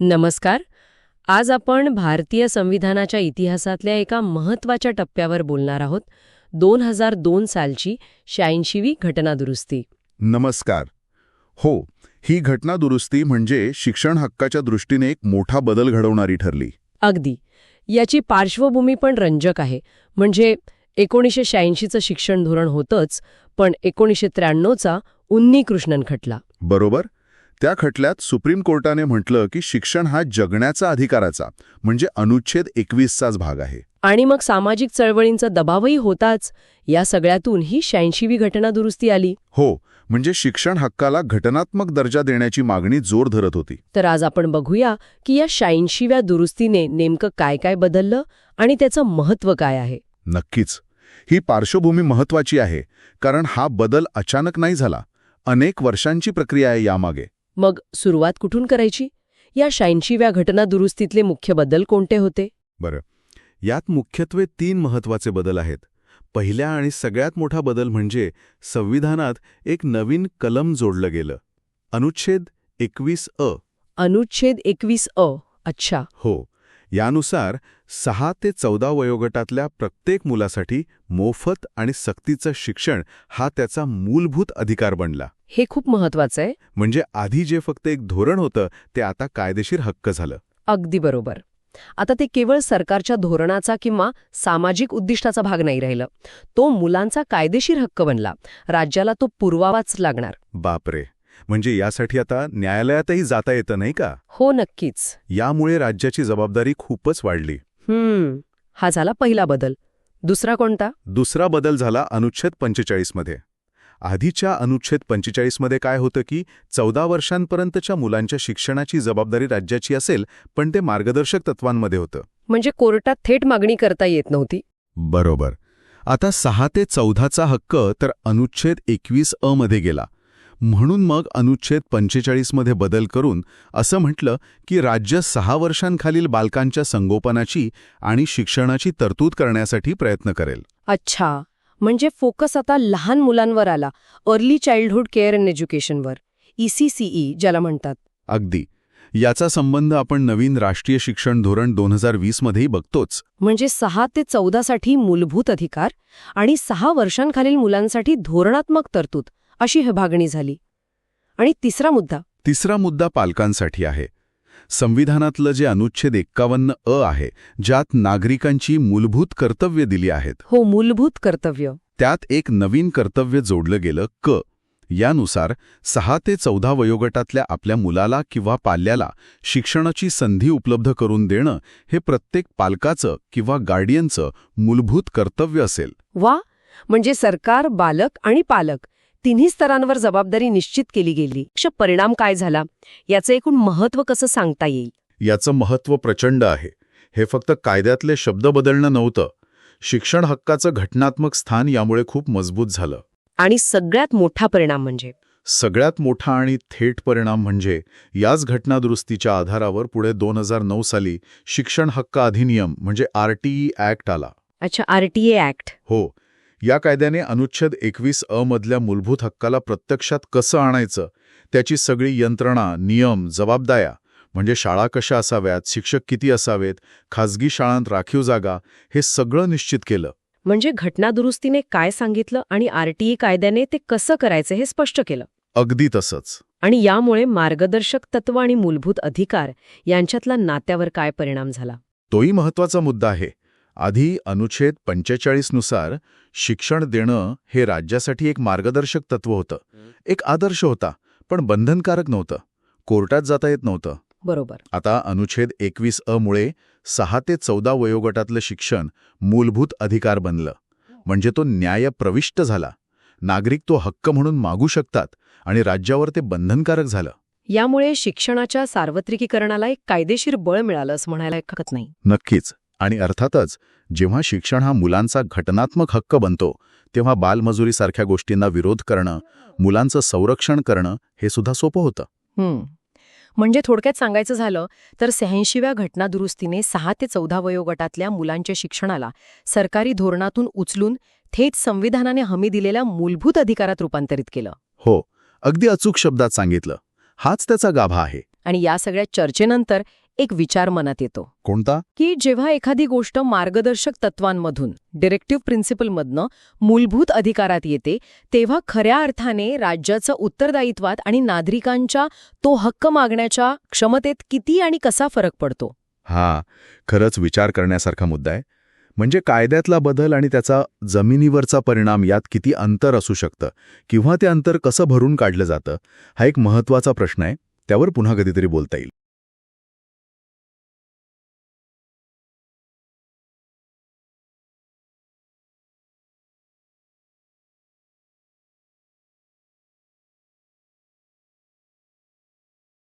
नमस्कार. आज आपण भारतीय संविधानाच्या इतिहासातल्या एका महत्त्वाच्या टप्प्यावर बोलणार आहोत. दोन हजार दोन सालची शहाऐंशीवी घटनादुरुस्ती. नमस्कार. हो ही घटना दुरुस्ती म्हणजे शिक्षण हक्काच्या दृष्टीने एक मोठा बदल घडवणारी ठरली. अगदी. याची पार्श्वभूमी पण रंजक आहे. म्हणजे एकोणीसशे शहाऐंशीचं शिक्षण धोरण होतंच पण एकोणीसशे त्र्याण्णवचा उन्नी कृष्णन खटला. बरोबर? त्या खटल्यात सुप्रीम कोर्टाने म्हटलं की शिक्षण हा जगण्याचा अधिकाराचा म्हणजे अनुच्छेद एकवीसचाच भाग आहे. आणि मग सामाजिक चळवळींचा दबावही होताच. या सगळ्यातून ही शहाऐंशीवी घटनादुरुस्ती आली. हो म्हणजे शिक्षण हक्काला घटनात्मक दर्जा देण्याची मागणी जोर धरत होती. तर आज आपण बघूया की या शहाऐंशीव्या दुरुस्तीने नेमकं काय काय बदललं आणि त्याचं महत्त्व काय आहे. नक्कीच. ही पार्श्वभूमी महत्वाची आहे कारण हा बदल अचानक नाही झाला. अनेक वर्षांची प्रक्रिया आहे यामागे. मग सुरुवात कुठून करायची? या शहाऐंशीव्या घटनादुरुस्तीतले मुख्य बदल कोणते होते? बरं. यात मुख्यत्वे तीन महत्त्वाचे बदल आहेत. पहिल्या आणि सगळ्यात मोठा बदल म्हणजे संविधानात एक नवीन कलम जोडलं गेलं. अनुच्छेद एकवीस अ. अनुच्छेद एकवीस अ. अच्छा. हो. यानुसार सहा ते चौदा वयोगटातल्या प्रत्येक मुलासाठी मोफत आणि सक्तीचं शिक्षण हा त्याचा मूलभूत अधिकार बनला. हे खूप महत्वाचं आहे. म्हणजे आधी जे फक्त एक धोरण होतं ते आता कायदेशीर हक्क झालं. अगदी बरोबर. आता ते केवळ सरकारच्या धोरणाचा किंवा सामाजिक उद्दिष्टाचा भाग नाही राहिलं. तो मुलांचा कायदेशीर हक्क बनला. राज्याला तो पुरवावाच लागणार. बापरे. म्हणजे यासाठी आता न्यायालयातही जाता येतं नाही का? हो नक्कीच. यामुळे राज्याची जबाबदारी खूपच वाढली. हम्म हा झाला पहिला बदल. दुसरा कोणता? दुसरा बदल झाला अनुच्छेद पंचेचाळीसमध्ये आधीच्या अनुच्छेद पंचेचाळीसमध्ये काय होतं की चौदा वर्षांपर्यंतच्या मुलांच्या शिक्षणाची जबाबदारी राज्याची असेल पण ते मार्गदर्शक तत्वांमध्ये होतं. म्हणजे कोर्टात थेट मागणी करता येत नव्हती? बरोबर. आता सहा ते चौदाचा हक्क तर अनुच्छेद एकवीस अ मध्ये गेला. म्हणून मग अनुच्छेद पंचेचाळीसमध्ये बदल करून असं म्हटलं की राज्य सहा वर्षांखालील बालकांच्या संगोपनाची आणि शिक्षणाची तरतूद करण्यासाठी प्रयत्न करेल. अच्छा. म्हणजे फोकस आता लहान मुलांवर आला. अर्ली चाइल्डहुड केअर अँड एज्युकेशनवर. ईसीसीई ज्याला म्हणतात. अगदी. याचा संबंध आपण नवीन राष्ट्रीय शिक्षण धोरण दोन हजार वीसमध्येही बघतोच. म्हणजे सहा ते चौदासाठी मूलभूत अधिकार आणि सहा वर्षांखालील मुलांसाठी धोरणात्मक तरतूद. अशी विभागणी झाली. आणि तिसरा मुद्दा. तिसरा मुद्दा पालकांसाठी आहे. संविधानातलं जे अनुच्छेद एक्कावन्न अ आहे ज्यात नागरिकांची मूलभूत कर्तव्य दिली आहेत. हो मूलभूत कर्तव्य. त्यात एक नवीन कर्तव्य जोडलं गेलं क. यानुसार सहा ते चौदा वयोगटातल्या आपल्या मुलाला किंवा पाल्याला शिक्षणाची संधी उपलब्ध करून देणं हे प्रत्येक पालकाचं किंवा गार्डियनचं मूलभूत कर्तव्य असेल. वा! म्हणजे सरकार बालक आणि पालक तिन्ही स्तरांवर जबाबदारी निश्चित केली गेली. श परिणाम काय झाला? याचं एकूण महत्त्व कसं सांगता येईल? याचं महत्त्व प्रचंड आहे. हे फक्त कायद्यातले शब्द बदलणं नव्हतं. शिक्षण हक्काचं घटनात्मक स्थान यामुळे खूप मजबूत झालं. आणि सगळ्यात मोठा परिणाम म्हणजे? सगळ्यात मोठा आणि थेट परिणाम म्हणजे याच घटनादुरुस्तीच्या आधारावर पुढे दोन हजार नऊ साली शिक्षण हक्क अधिनियम म्हणजे आरटीई ॲक्ट आला. अच्छा आरटीए ऍक्ट. हो या कायद्याने अनुच्छेद एकवीस अ मधल्या मूलभूत हक्काला प्रत्यक्षात कसं आणायचं त्याची सगळी यंत्रणा नियम जबाबदाऱ्या म्हणजे शाळा कशा असाव्यात शिक्षक किती असावेत खाजगी शाळांत राखीव जागा हे सगळं निश्चित केलं. म्हणजे घटनादुरुस्तीने काय सांगितलं आणि आरटीए कायद्याने ते कसं करायचं हे स्पष्ट केलं. अगदी तसंच. आणि यामुळे मार्गदर्शक तत्व आणि मूलभूत अधिकार यांच्यातला नात्यावर काय परिणाम झाला? तोही महत्त्वाचा मुद्दा आहे. आधी अनुच्छेद पंचेचाळीसनुसार शिक्षण देणं हे राज्यासाठी एक मार्गदर्शक तत्व होतं. एक आदर्श होता पण बंधनकारक नव्हतं. कोर्टात जाता येत नव्हतं. बरोबर. आता अनुच्छेद एकवीस अ मुळे सहा ते चौदा वयोगटातलं शिक्षण मूलभूत अधिकार बनलं. म्हणजे तो न्याय प्रविष्ट झाला. नागरिक तो हक्क म्हणून मागू शकतात आणि राज्यावर ते बंधनकारक झालं. यामुळे शिक्षणाच्या सार्वत्रिकीकरणाला एक कायदेशीर बळ मिळालं असं म्हणायला हरकत नाही. नक्कीच. आणि अर्थातच जेव्हा शिक्षण हा मुलांचा घटनात्मक हक्क बनतो तेव्हा बालमजुरीसारख्या गोष्टींना विरोध करणं मुलांचं संरक्षण करणं हे सुद्धा सोपं होतं. हम्म. म्हणजे थोडक्यात सांगायचं झालं तर शहाऐंशीव्या घटनादुरुस्तीने सहा ते चौदा वयोगटातल्या मुलांच्या शिक्षणाला सरकारी धोरणातून उचलून थेट संविधानाने हमी दिलेल्या मूलभूत अधिकारात रूपांतरित केलं. हो अगदी अचूक शब्दात सांगितलं. हाच त्याचा गाभा आहे. आणि या सगळ्या चर्चेनंतर एक विचार मनात येतो. कोणता? की जेव्हा एखादी गोष्ट मार्गदर्शक तत्वांमधून डिरेक्टिव्ह प्रिन्सिपलमधनं मूलभूत अधिकारात येते तेव्हा खऱ्या अर्थाने राज्याचं उत्तरदायित्वात आणि नागरिकांच्या तो हक्क मागण्याच्या क्षमतेत किती आणि कसा फरक पडतो? हा खरंच विचार करण्यासारखा मुद्दा आहे. म्हणजे कायद्यातला बदल आणि त्याचा जमिनीवरचा परिणाम यात किती अंतर असू शकतं? किंवा ते अंतर कसं भरून काढलं जातं? हा एक महत्त्वाचा प्रश्न आहे. त्यावर पुन्हा कधीतरी बोलता येईल.